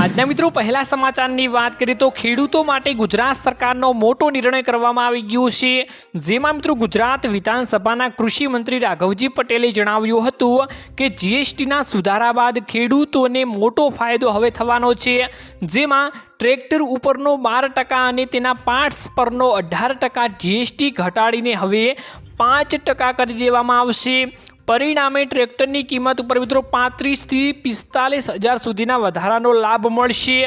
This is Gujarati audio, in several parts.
આજના મિત્રો, પહેલા સમાચારની વાત કરીએ તો ખેડૂતો માટે ગુજરાત સરકારનો મોટો નિર્ણય કરવામાં આવી ગયો છે. જેમાં મિત્રો, ગુજરાત વિધાનસભાના કૃષિ મંત્રી રાઘવજી પટેલે જણાવ્યું હતું કે જીએસટીના સુધારા બાદ ખેડૂતોને મોટો ફાયદો હવે થવાનો છે. જેમાં ટ્રેક્ટર ઉપરનો બાર ટકા અને તેના પાર્ટ્સ પરનો અઢાર ટકા જીએસટી ઘટાડીને હવે પાંચ ટકા કરી દેવામાં આવશે. પરિણામે ટ્રેક્ટરની કિંમત ઉપર મિત્રો પાંત્રીસથી પિસ્તાલીસ હજાર સુધીના વધારાનો લાભ મળશે.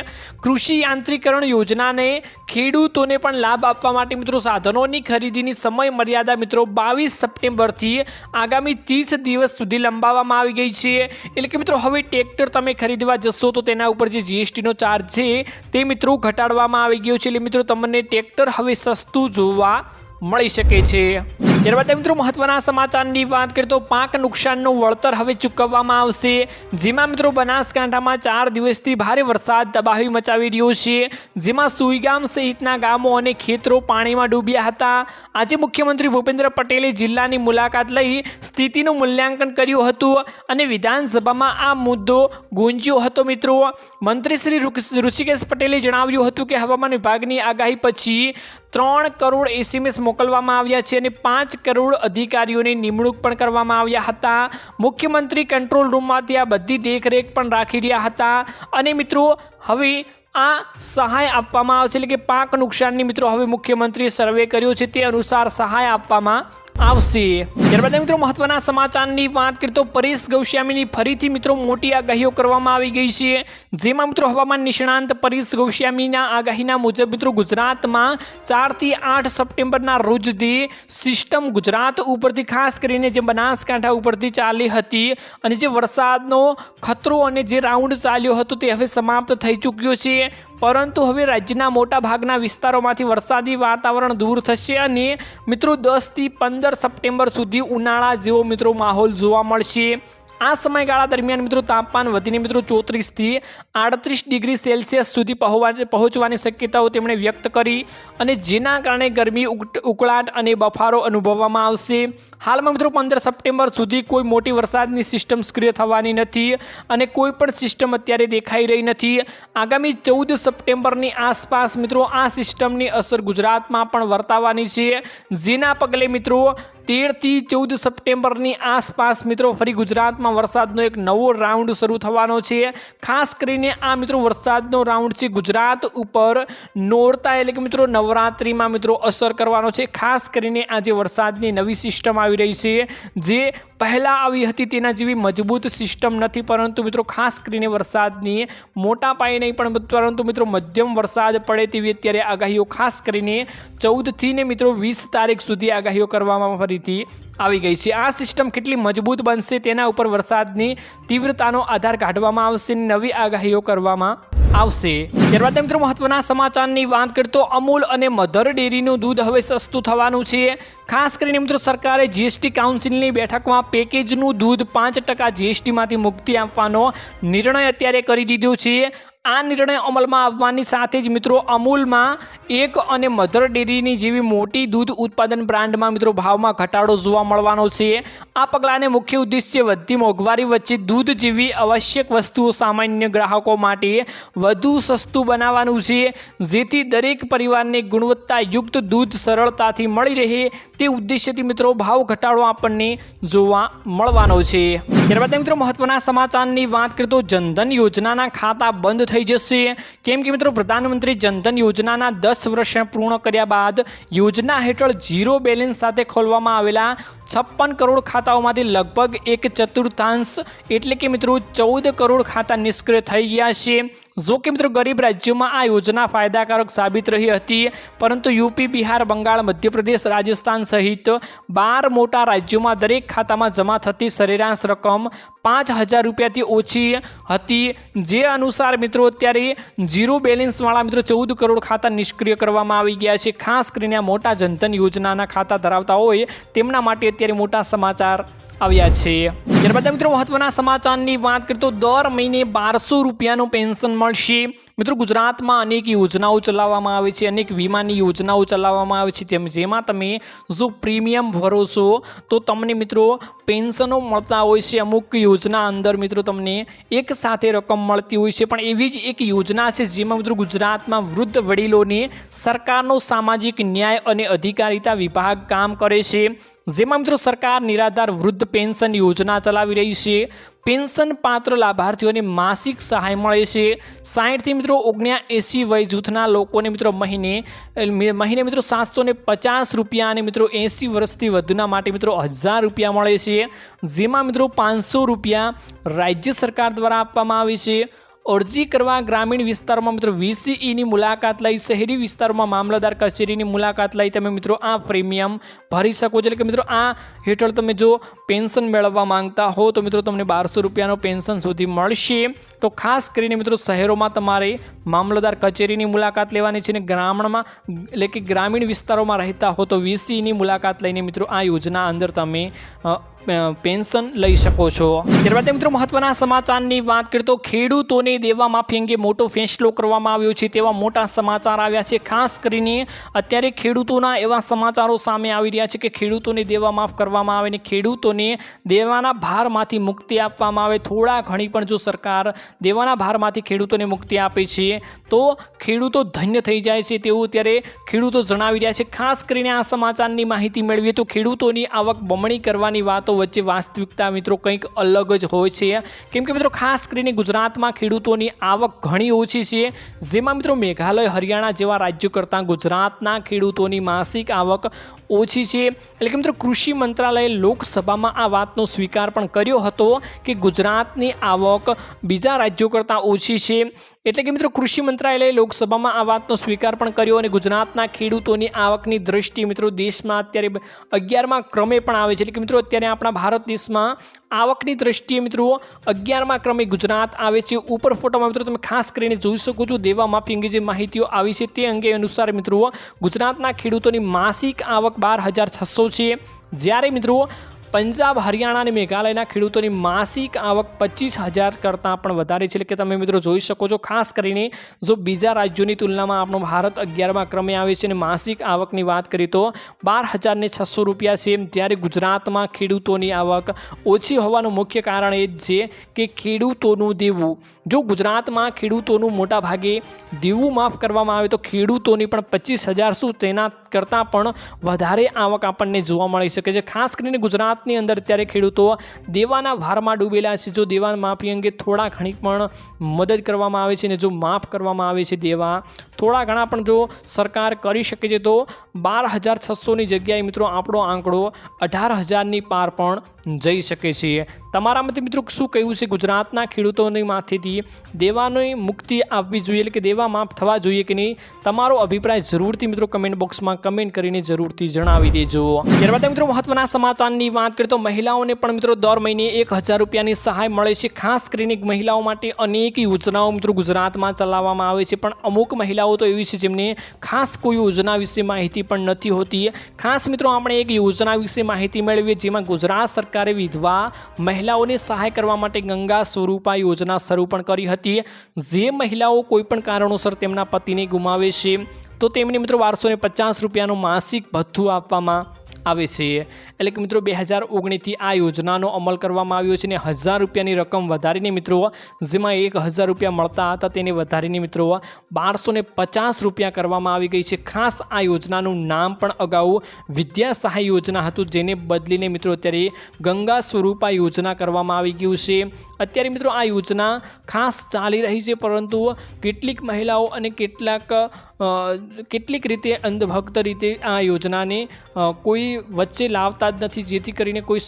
કૃષિ યાંત્રીકરણ યોજનાને ખેડૂતોને પણ લાભ આપવા માટે મિત્રો સાધનોની ખરીદીની સમય મર્યાદા મિત્રો બાવીસ સપ્ટેમ્બરથી આગામી ત્રીસ દિવસ સુધી લંબાવવામાં આવી ગઈ છે. એટલે કે મિત્રો હવે ટ્રેક્ટર તમે ખરીદવા જશો તો તેના ઉપર જે જીએસટીનો ચાર્જ છે તે મિત્રો ઘટાડવામાં આવી ગયો છે. એટલે મિત્રો તમને ટ્રેક્ટર હવે સસ્તું જોવા મળી શકે છે. ત્યારબાદ મિત્રો મહત્વના સમાચારની વાત કરીએ તો પાક નુકસાનનું વળતર હવે ચૂકવવામાં આવશે. જેમાં મિત્રો બનાસકાંઠામાં ચાર દિવસથી ભારે વરસાદ તબાહી મચાવી રહ્યો છે. જેમાં સુઈગામ સહિતના ગામો અને ખેતરો પાણીમાં ડૂબ્યા હતા. આજે મુખ્યમંત્રી ભૂપેન્દ્ર પટેલે જિલ્લાની મુલાકાત લઈ સ્થિતિનું મૂલ્યાંકન કર્યું હતું અને વિધાનસભામાં આ મુદ્દો ગુંજ્યો હતો મિત્રો. મંત્રી શ્રી ઋષિકેશ પટેલે જણાવ્યું હતું કે હવામાન વિભાગની આગાહી પછી ત્રણ કરોડ એસએમએસ મોકલવામાં આવ્યા છે અને પાંચ કરોડ અધિકારીઓની નિમણૂક પણ કરવામાં આવ્યા હતા. મુખ્યમંત્રી કંટ્રોલ રૂમમાંથી આ બધી દેખરેખ પણ રાખી રહ્યા હતા. અને મિત્રો, હવે આ સહાય આપવામાં આવશે એટલે કે પાક નુકસાનની મિત્રો, હવે મુખ્યમંત્રીએ સર્વે કર્યો છે, તે અનુસાર સહાય આપવામાં આવશે. ત્યારબાદ મિત્રો મહત્વના સમાચારની વાત કરીએ તો પરેશ ગૌસ્વામીની ફરીથી મિત્રો મોટી આગાહીઓ કરવામાં આવી ગઈ છે. જેમાં મિત્રો હવામાન નિષ્ણાંત પરેશ ગૌસ્વામીના આગાહીના મુજબ મિત્રો ગુજરાતમાં ચારથી આઠ સપ્ટેમ્બરના રોજથી સિસ્ટમ ગુજરાત ઉપરથી ખાસ કરીને જે બનાસકાંઠા ઉપરથી ચાલી હતી અને જે વરસાદનો ખતરો અને જે રાઉન્ડ ચાલ્યો હતો તે હવે સમાપ્ત થઈ ચૂક્યો છે. પરંતુ હવે રાજ્યના મોટા ભાગના વિસ્તારોમાંથી વરસાદી વાતાવરણ દૂર થશે અને મિત્રો દસથી પંદર સપ્ટેમ્બર સુધી ઉનાળા જેવો મિત્રો માહોલ જોવા મળશે. આ સમયગાળા દરમિયાન મિત્રો તાપમાન વધીને મિત્રો ચોત્રીસથી આડત્રીસ ડિગ્રી સેલ્સિયસ સુધી પહોંચવા પહોંચવાની શક્યતાઓ તેમણે વ્યક્ત કરી અને જેના કારણે ગરમી ઉક- ઉકળાટ અને બફારો અનુભવવામાં આવશે. હાલમાં મિત્રો પંદર સપ્ટેમ્બર સુધી કોઈ મોટી વરસાદની સિસ્ટમ સક્રિય થવાની નથી અને કોઈ પણ સિસ્ટમ અત્યારે દેખાઈ રહી નથી. આગામી ચૌદ સપ્ટેમ્બરની આસપાસ મિત્રો આ સિસ્ટમની અસર ગુજરાતમાં પણ વર્તાવાની છે. જેના પગલે મિત્રો તેરથી ચૌદ સપ્ટેમ્બરની આસપાસ મિત્રો ફરી ગુજરાતમાં વરસાદનો એક નવો રાઉન્ડ શરૂ થવાનો છે. ખાસ કરીને આ મિત્રો વરસાદનો રાઉન્ડ છે ગુજરાત ઉપર. નોરતા એટલે કે મિત્રો નવરાત્રિમાં મિત્રો અસર કરવાનો છે. ખાસ કરીને આ જે વરસાદની નવી સિસ્ટમ આવી રહી છે, જે પહેલાં આવી હતી તેના જેવી મજબૂત સિસ્ટમ નથી. પરંતુ મિત્રો ખાસ કરીને વરસાદની મોટા પાયે નહીં, પણ પરંતુ મિત્રો મધ્યમ વરસાદ પડે તેવી અત્યારે આગાહીઓ ખાસ કરીને ચૌદથી ને મિત્રો વીસ તારીખ સુધી આગાહીઓ કરવામાં ફરીથી આવી ગઈ છે. આ સિસ્ટમ કેટલી મજબૂત બનશે તેના ઉપર વરસાદની તીવ્રતાનો આધાર કાઢવામાં આવશે નવી આગાહીઓ કરવામાં આવશે. ત્યારબાદ મિત્રો મહત્વના સમાચારની વાત કરીએ તો અમૂલ અને મધર ડેરીનું દૂધ હવે સસ્તું થવાનું છે. ખાસ કરીને મિત્રો સરકારે જીએસટી કાઉન્સિલની બેઠકમાં પેકેજનું દૂધ પાંચ ટકા જીએસટીમાંથી મુક્તિ આપવાનો નિર્ણય અત્યારે કરી દીધો છે. આ નિર્ણય અમલમાં આવવાની સાથે જ મિત્રો અમૂલમાં એક અને મધર ડેરીની જેવી મોટી દૂધ ઉત્પાદન બ્રાન્ડમાં મિત્રો ભાવમાં ઘટાડો જોવા મળવાનો છે. આ પગલાંને મુખ્ય ઉદ્દેશ્ય વધતી મોંઘવારી વચ્ચે દૂધ જેવી આવશ્યક વસ્તુઓ સામાન્ય ગ્રાહકો માટે વધુ સસ્તું બનાવવાનું છે. જેથી દરેક પરિવારને ગુણવત્તાયુક્ત દૂધ સરળતાથી મળી રહે તે ઉદ્દેશ્યથી મિત્રો ભાવ ઘટાડો આપણને જોવા મળવાનો છે. ત્યારબાદ મિત્રો મહત્વના સમાચારની વાત કરીએ તો જનધન યોજનાના ખાતા બંધ થઈ જશે. કેમ કે મિત્રો, પ્રધાનમંત્રી જનધન યોજનાના દસ વર્ષ પૂર્ણ કર્યા બાદ યોજના હેઠળ ઝીરો બેલેન્સ સાથે ખોલવામાં આવેલા છપ્પન કરોડ ખાતાઓમાંથી લગભગ એક ચતુર્થાંશ એટલે કે મિત્રો, ચૌદ કરોડ ખાતા નિષ્ક્રિય થઈ ગયા છે. જો કે મિત્રો, ગરીબ રાજ્યોમાં આ યોજના ફાયદાકારક સાબિત રહી હતી. પરંતુ યુપી, બિહાર, બંગાળ, મધ્યપ્રદેશ, રાજસ્થાન સહિત બાર મોટા રાજ્યોમાં દરેક ખાતામાં જમા થતી સરેરાશ રકમ પાંચ હજાર રૂપિયાથી ઓછી હતી. જે અનુસાર મિત્રો અત્યારે ઝીરો બેલેન્સવાળા મિત્રો ચૌદ કરોડ ખાતા નિષ્ક્રિય કરવામાં આવી ગયા છે. ખાસ કરીને મોટા જનધન યોજનાના ખાતા ધરાવતા હોય તેમના માટે અત્યારે મોટા સમાચાર આવ્યા છે ત્યારબાદ મિત્રો મહત્વના સમાચારની વાત કરીએ તો દર મહિને બારસો રૂપિયાનું પેન્શન મળશે. મિત્રો ગુજરાતમાં અનેક યોજનાઓ ચલાવવામાં આવે છે, અનેક વીમાની યોજનાઓ ચલાવવામાં આવે છે, તેમ જેમાં તમે જો પ્રીમિયમ ભરો છો તો તમને મિત્રો પેન્શનો મળતા હોય છે. અમુક યોજના અંદર મિત્રો તમને એક સાથે રકમ મળતી હોય છે. પણ એવી જ એક યોજના છે જેમાં મિત્રો ગુજરાતમાં વૃદ્ધ વડીલોને સરકારનો સામાજિક ન્યાય અને અધિકારિતા વિભાગ કામ કરે છે. જેમાં મિત્રો સરકાર નિરાધાર વૃદ્ધ પેન્શન યોજના ચલાવી રહી છે. પેન્શન પાત્ર લાભાર્થીઓને માસિક સહાય મળે છે. સાહીઠથી મિત્રો ઓગણ્યા એંસી વય જૂથના લોકોને મિત્રો મહિને મહિને મિત્રો સાતસો પચાસ રૂપિયા અને મિત્રો એંસી વર્ષથી વધુના માટે મિત્રો હજાર રૂપિયા મળે છે. જેમાં મિત્રો પાંચસો રૂપિયા રાજ્ય સરકાર દ્વારા આપવામાં આવે છે. અરજી કરવા ગ્રામીણ વિસ્તારોમાં મિત્રો વીસીઈની મુલાકાત લઈ, શહેરી વિસ્તારોમાં મામલતદાર કચેરીની મુલાકાત લઈ તમે મિત્રો આ પ્રીમિયમ ભરી શકો છો. એટલે કે મિત્રો આ હેઠળ તમે જો પેન્શન મેળવવા માંગતા હો, તો મિત્રો તમને બારસો રૂપિયાનો પેન્શન સુધી મળશે. તો ખાસ કરીને મિત્રો શહેરોમાં તમારે મામલતદાર કચેરીની મુલાકાત લેવાની છે અને ગ્રામીણમાં, એટલે કે ગ્રામીણ વિસ્તારોમાં રહેતા હો તો વીસીની મુલાકાત લઈને મિત્રો આ યોજના અંદર તમે પેન્શન લઈ શકો છો. ત્યારબાદ મિત્રો મહત્વના સમાચારની વાત કરીએ તો ખેડૂતોને દેવા માફી અંગે મોટો ફેંસલો કરવામાં આવ્યો છે તેવા મોટા સમાચાર આવ્યા છે. ખાસ કરીને અત્યારે ખેડૂતોના એવા સમાચારો સામે આવી રહ્યા છે કે ખેડૂતોને દેવા માફ કરવામાં આવે અને ખેડૂતોને દેવાના ભારમાંથી મુક્તિ આપવામાં આવે. થોડા ઘણી પણ જો સરકાર દેવાના ભારમાંથી ખેડૂતોને મુક્તિ આપે છે તો ખેડૂતો ધન્ય થઈ જાય છે તેવું અત્યારે ખેડૂતો જણાવી રહ્યા છે. ખાસ કરીને આ સમાચારની માહિતી મેળવીએ તો ખેડૂતોની આવક બમણી કરવાની વાતો વચ્ચે વાસ્તવિકતા મિત્રો કંઈક અલગ જ હોય છે. કેમ કે મિત્રો ખાસ કરીને ગુજરાતમાં ખેડૂતોની આવક ઘણી ઓછી છે. જેમાં મિત્રો મેઘાલય, હરિયાણા જેવા રાજ્યો કરતાં ગુજરાતના ખેડૂતોની માસિક આવક ઓછી છે. એટલે કે મિત્રો કૃષિ મંત્રાલયે લોકસભામાં આ વાતનો સ્વીકાર પણ કર્યો હતો કે ગુજરાતની આવક બીજા રાજ્યો કરતાં ઓછી છે. એટલે કે મિત્રો કૃષિ મંત્રાલયે લોકસભામાં આ વાતનો સ્વીકાર પણ કર્યો અને ગુજરાતના ખેડૂતોની આવકની દ્રષ્ટિ મિત્રો દેશમાં અત્યારે અગિયારમાં ક્રમે પણ આવે છે. એટલે કે મિત્રો અત્યારે આપણા ભારત દેશમાં આવકની દ્રષ્ટિએ મિત્રો અગિયારમાં ક્રમે ગુજરાત આવે છે. ઉપર ફોટોમાં મિત્રો તમે ખાસ કરીને જોઈ શકો છો દેવા માફી અંગે જે માહિતીઓ આવી છે તે અંગે અનુસાર મિત્રો ગુજરાતના ખેડૂતોની માસિક આવક બાર હજાર છસો છે. જ્યારે મિત્રો પંજાબ, હરિયાણા અને મેઘાલયના ખેડૂતોની માસિક આવક પચીસ હજાર કરતાં પણ વધારે છે. એટલે કે તમે મિત્રો જોઈ શકો છો, ખાસ કરીને જો બીજા રાજ્યોની તુલનામાં આપણો ભારત અગિયારમાં ક્રમે આવે છે અને માસિક આવકની વાત કરીએ તો બાર હજારને છસો રૂપિયા છે. જ્યારે ગુજરાતમાં ખેડૂતોની આવક ઓછી હોવાનું મુખ્ય કારણ એ જ છે કે ખેડૂતોનું દેવું. જો ગુજરાતમાં ખેડૂતોનું મોટા ભાગે દેવું માફ કરવામાં આવે તો ખેડૂતોની પણ પચીસ હજાર શું તેના કરતાં પણ વધારે આવક આપણને જોવા મળી શકે છે. ખાસ કરીને ગુજરાતની અંદર અત્યારે ખેડૂતો દેવાના ભારમાં ડૂબેલા છે. જો દેવા માફી અંગે થોડા ઘણી પણ મદદ કરવામાં આવે છે ને જો માફ કરવામાં આવે છે દેવા, થોડા ઘણા પણ જો સરકાર કરી શકે છે તો બાર હજાર છસોની જગ્યાએ મિત્રો આપણો આંકડો અઢાર હજારની પાર પણ જઈ શકે છે. તમારા મતે મિત્રો શું કહેવું છે? ગુજરાતના ખેડૂતોની માથેથી દેવાની મુક્તિ આપવી જોઈએ એટલે કે દેવા માફ થવા જોઈએ કે નહીં? તમારો અભિપ્રાય જરૂરથી મિત્રો કમેન્ટ બોક્સમાં કમેન્ટ કરીને જરૂરથી જણાવી દેજો. ત્યારબાદ મિત્રો મહત્વના સમાચારની વાત કરીએ તો મહિલાઓને પણ મિત્રો દર મહિને એક હજાર રૂપિયાની સહાય મળે છે. ખાસ કરીને મહિલાઓ માટે અનેક યોજનાઓ મિત્રો ગુજરાતમાં ચલાવવામાં આવે છે. પણ અમુક મહિલાઓ તો એવી છે જેમને ખાસ કોઈ યોજના વિશે માહિતી પણ નથી હોતી. ખાસ મિત્રો આપણે એક યોજના વિશે માહિતી મેળવીએ જેમાં ગુજરાત સરકારે વિધવા મહિલાઓને સહાય કરવા માટે ગંગા સ્વરૂપા યોજના શરૂ પણ કરી હતી. જે મહિલાઓ કોઈપણ કારણોસર તેમના પતિને ગુમાવે છે. તો તેમને મિત્રો બારસો પચાસ રૂપિયાનું માસિક ભથ્થું આપવામાં આવે છે. એટલે કે મિત્રો બે હજાર ઓગણીસથી આ યોજનાનો અમલ કરવામાં આવ્યો છે અને હજાર રૂપિયાની રકમ વધારીને મિત્રો જેમાં એક હજાર રૂપિયા મળતા હતા તેને વધારીને મિત્રો બારસો પચાસ રૂપિયા કરવામાં આવી ગઈ છે. ખાસ આ યોજનાનું નામ પણ અગાઉ વિદ્યા સહાય યોજના હતું જેને બદલીને મિત્રો અત્યારે ગંગા સ્વરૂપા યોજના કરવામાં આવી ગયું છે. અત્યારે મિત્રો આ યોજના ખાસ ચાલી રહી છે પરંતુ કેટલીક મહિલાઓ અને કેટલાક કેટલીક રીતે અંધભક્ત રીતે આ યોજનાને અ, કોઈ વચ્ચે લાવતા જ નથી, જેથી કરીને કોઈ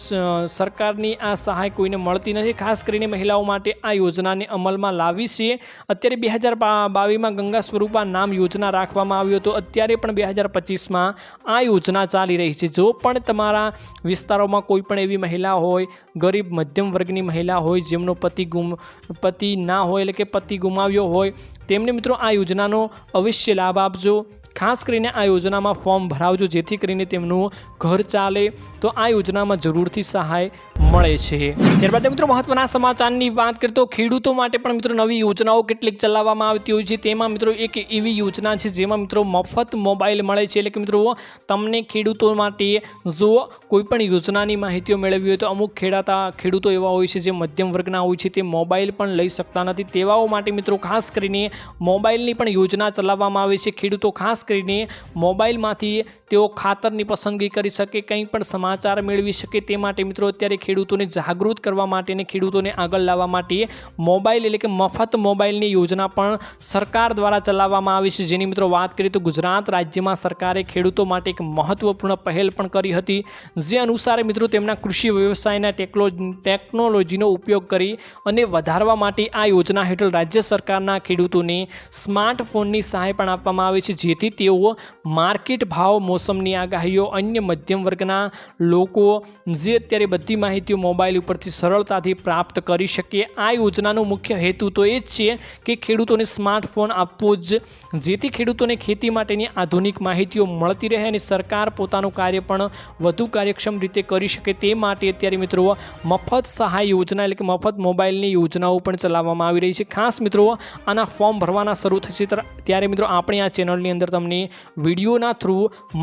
સરકારની આ સહાય કોઈને મળતી નથી. ખાસ કરીને મહિલાઓ માટે આ યોજનાને અમલમાં લાવી છે. અત્યારે બે હજાર બાવીસમાં ગંગા સ્વરૂપા નામ યોજના રાખવામાં આવ્યું હતું. અત્યારે પણ બે હજાર પચીસમાં આ યોજના ચાલી રહી છે. જો પણ તમારા વિસ્તારોમાં કોઈ પણ એવી મહિલા હોય, ગરીબ મધ્યમ વર્ગની મહિલા હોય, જેમનો પતિ ગુમ, પતિ ના હોય, એટલે કે પતિ ગુમાવ્યો હોય, તેમને મિત્રો આ યોજનાનો અવશ્ય લાભ આપજો. ખાસ કરીને આ યોજનામાં ફોર્મ ભરાવજો, જેથી કરીને તેમનું ઘર ચાલે. તો આ યોજનામાં જરૂરથી સહાય મળે છે. ત્યારબાદ મિત્રો, મહત્વના સમાચારની વાત કરીએ તો ખેડૂતો માટે પણ મિત્રો નવી યોજનાઓ કેટલીક ચલાવવામાં આવતી હોય છે. તેમાં મિત્રો એક એવી યોજના છે, જેમાં મિત્રો મફત મોબાઈલ મળે છે. એટલે કે મિત્રો, તમને ખેડૂતો માટે જો કોઈપણ યોજનાની માહિતીઓ મેળવવી હોય તો અમુક ખેડાતા ખેડૂતો એવા હોય છે, જે મધ્યમ વર્ગના હોય છે, તે મોબાઈલ પણ લઈ શકતા નથી. તેવાઓ માટે મિત્રો ખાસ કરીને મોબાઈલની પણ યોજના ચલાવવામાં આવે છે. ખેડૂતો ખાસ કરીને મોબાઈલમાંથી તેઓ ખાતરની પસંદગી કરી શકે, કંઈ પણ સમાચાર મેળવી શકે તે માટે મિત્રો અત્યારે ખેડૂતોને જાગૃત કરવા માટે અને ખેડૂતોને આગળ લાવવા માટે મોબાઈલ એટલે કે મફત મોબાઈલની યોજના પણ સરકાર દ્વારા ચલાવવામાં આવી છે. જેની મિત્રો વાત કરીએ તો ગુજરાત રાજ્યમાં સરકારે ખેડૂતો માટે એક મહત્વપૂર્ણ પહેલ પણ કરી હતી, જે અનુસાર મિત્રો તેમના કૃષિ વ્યવસાયના ટેકનોલોજીનો ઉપયોગ કરી અને વધારવા માટે આ યોજના હેઠળ રાજ્ય સરકારના ખેડૂતોને સ્માર્ટફોનની સહાય પણ આપવામાં આવે છે. જેથી તેઓ માર્કેટ ભાવ મોસમની આગાહીઓ અન્ય મધ્યમ વર્ગના લોકો જે અત્યારે બધી માહિતીઓ મોબાઈલ ઉપરથી સરળતાથી પ્રાપ્ત કરી શકે આ યોજનાનો મુખ્ય હેતુ તો એ જ છે કે ખેડૂતોને સ્માર્ટફોન આપવો જ જેથી ખેડૂતોને ખેતી માટેની આધુનિક માહિતીઓ મળતી રહે અને સરકાર પોતાનું કાર્ય પણ વધુ કાર્યક્ષમ રીતે કરી શકે તે માટે અત્યારે મિત્રો મફત સહાય યોજના એટલે કે મફત મોબાઈલની યોજનાઓ પણ ચલાવવામાં આવી રહી છે। ખાસ મિત્રો આના ફોર્મ ભરવાના શરૂ થશે ત્યારે મિત્રો આપણે આ ચેનલની અંદર તમને વિડીયોના થ્રુ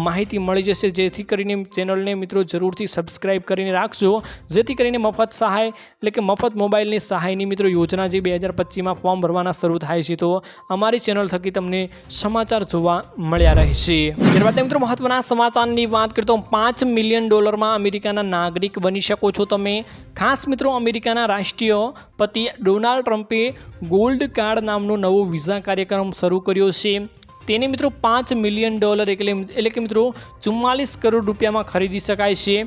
માહિતી મળી જશે. જેથી કરીને ચેનલને મિત્રો જરૂરથી સબસ્ક્રાઈબ કરીને રાખજો. જેથી કરીને મફત સહાય, એટલે કે મફત મોબાઈલની સહાયની મિત્રો યોજના જે બે હજાર પચીસમાં ફોર્મ ભરવાના શરૂ થાય છે, તો અમારી ચેનલ થકી તમને સમાચાર જોવા મળ્યા રહેશે. ત્યારબાદ મિત્રો મહત્વના સમાચારની વાત કરીએ તો પાંચ મિલિયન ડોલરમાં અમેરિકાના નાગરિક બની શકો છો તમે. ખાસ મિત્રો અમેરિકાના રાષ્ટ્રીય પતિ ડોનાલ્ડ ટ્રમ્પે ગોલ્ડ કાર્ડ નામનો નવો વિઝા કાર્યક્રમ શરૂ કર્યો છે. તેને મિત્રો પાંચ મિલિયન ડોલર એટલે એટલે કે મિત્રો ચુમ્માલીસ કરોડ રૂપિયામાં ખરીદી શકાય છે.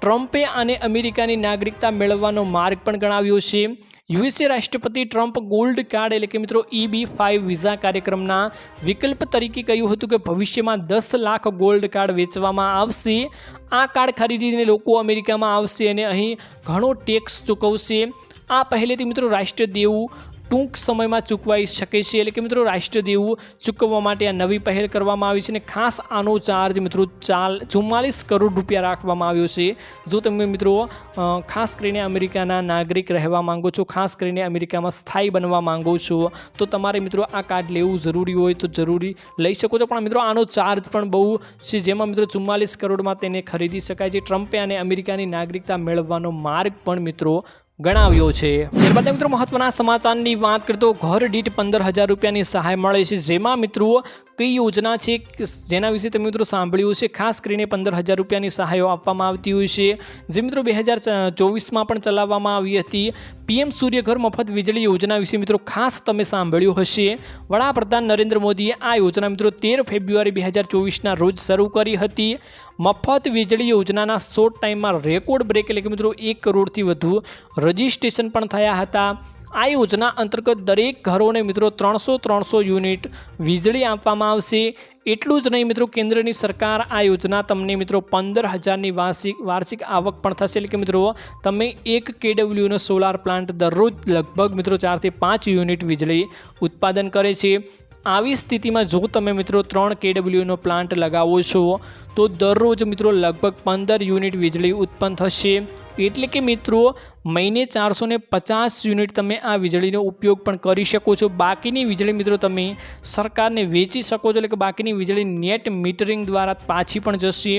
ટ્રમ્પે આને અમેરિકાની નાગરિકતા મેળવવાનો માર્ગ પણ ગણાવ્યો છે. યુએસએ રાષ્ટ્રપતિ ટ્રમ્પ ગોલ્ડ કાર્ડ એટલે કે મિત્રો ઈબી ફાઇવ વિઝા કાર્યક્રમના વિકલ્પ તરીકે કહ્યું હતું કે ભવિષ્યમાં દસ લાખ ગોલ્ડ કાર્ડ વેચવામાં આવશે. આ કાર્ડ ખરીદીને લોકો અમેરિકામાં આવશે અને અહીં ઘણો ટેક્સ ચૂકવશે. આ પહેલેથી મિત્રો રાષ્ટ્રીય દેવું ટૂંક સમયમાં ચૂકવાઈ શકે છે. એટલે કે મિત્રો રાષ્ટ્ર દેવું ચૂકવવા માટે આ નવી પહેલ કરવામાં આવી છે અને ખાસ આનો ચાર્જ મિત્રો ચાલ ચુમ્માલીસ કરોડ રૂપિયા રાખવામાં આવ્યો છે. જો તમે મિત્રો ખાસ કરીને અમેરિકાના નાગરિક રહેવા માંગો છો, ખાસ કરીને અમેરિકામાં સ્થાયી બનવા માંગો છો, તો તમારે મિત્રો આ કાર્ડ લેવું જરૂરી હોય તો જરૂરી લઈ શકો છો. પણ મિત્રો, આનો ચાર્જ પણ બહુ છે. જેમાં મિત્રો ચુમ્માલીસ કરોડમાં તેને ખરીદી શકાય છે. ટ્રમ્પે અને અમેરિકાની નાગરિકતા મેળવવાનો માર્ગ પણ મિત્રો ગણાવ્યો છે. ત્યારબાદ મિત્રો મહત્વના સમાચારની વાત કરતો ઘર દીઠ પંદર હજાર રૂપિયાની સહાય મળે છે, જેમાં મિત્રો કઈ યોજના છે, જેના વિશે તમે મિત્રો સાંભળ્યું છે ખાસ કરીને પંદર હજાર રૂપિયાની સહાયો આપવામાં આવતી હોય છે, જે મિત્રો બે હજાર ચોવીસમાં પણ ચલાવવામાં આવી હતી. પીએમ સૂર્યઘર મફત વીજળી યોજના વિશે મિત્રો ખાસ તમે સાંભળ્યું હશે. વડાપ્રધાન નરેન્દ્ર મોદીએ આ યોજના મિત્રો તેર ફેબ્રુઆરી બે હજાર ચોવીસના રોજ શરૂ કરી હતી. મફત વીજળી યોજનાના શોર્ટ ટાઈમમાં રેકોર્ડ બ્રેક એટલે કે મિત્રો એક કરોડથી વધુ રજિસ્ટ્રેશન પણ થયા હતા. આ યોજના અંતર્ગત દરેક ઘરોને મિત્રો ત્રણસો ત્રણસો યુનિટ વીજળી આપવામાં આવશે. એટલું જ નહીં મિત્રો, કેન્દ્રની સરકાર આ યોજના તમને મિત્રો પંદર હજારની વાર્ષિક વાર્ષિક આવક પણ થશે. એટલે કે મિત્રો, તમે એક કેડબ્લ્યુનો સોલાર પ્લાન્ટ દરરોજ લગભગ મિત્રો ચારથી પાંચ યુનિટ વીજળી ઉત્પાદન કરે છે. આવી સ્થિતિમાં જો તમે મિત્રો ત્રણ કેડબ્લ્યુનો પ્લાન્ટ લગાવો છો, તો દરરોજ મિત્રો લગભગ પંદર યુનિટ વીજળી ઉત્પન્ન થશે. એટલે કે મિત્રો, મહિને ચારસો પચાસ યુનિટ તમે આ વીજળીનો ઉપયોગ પણ કરી શકો છો. બાકીની વીજળી મિત્રો તમે સરકારને વેચી શકો છો, એટલે કે બાકીની વીજળી નેટ મીટરિંગ દ્વારા પાછી પણ જશે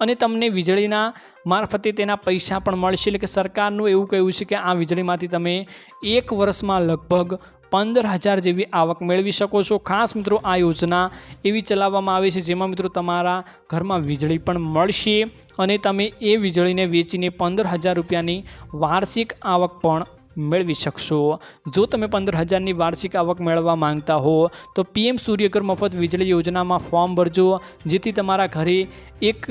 અને તમને વીજળીના મારફતે તેના પૈસા પણ મળશે. એટલે કે સરકારનું એવું કહેવું છે કે આ વીજળીમાંથી તમે એક વર્ષમાં લગભગ પંદર હજાર જેવી આવક મેળવી શકો છો. ખાસ મિત્રો આ યોજના એવી ચલાવવામાં આવે છે જેમાં મિત્રો તમારા ઘરમાં વીજળી પણ મળશે અને તમે એ વીજળીને વેચીને પંદર હજાર રૂપિયાની વાર્ષિક આવક પણ મેળવી શકશો. જો તમે પંદર હજારની વાર્ષિક આવક મેળવવા માંગતા હો, તો પીએમ સૂર્યઘર મફત વીજળી યોજનામાં ફોર્મ ભરજો, જેથી તમારા ઘરે એક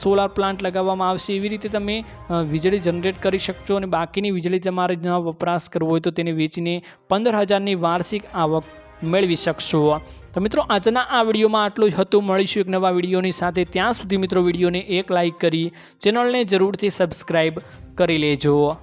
સોલાર પ્લાન્ટ લગાવવામાં આવશે. એવી રીતે તમે વીજળી જનરેટ કરી શકશો અને બાકીની વીજળી તમારે ન વપરાશ કરવો હોય તો તેને વેચીને પંદર હજારની વાર્ષિક આવક મેળવી શકશો. તો મિત્રો, આજના આ વિડીયોમાં આટલું જ હતું. મળીશું એક નવા વિડીયોની સાથે. ત્યાં સુધી મિત્રો, વિડીયોને એક લાઇક કરી, ચેનલને જરૂરથી સબસ્ક્રાઈબ કરી લેજો.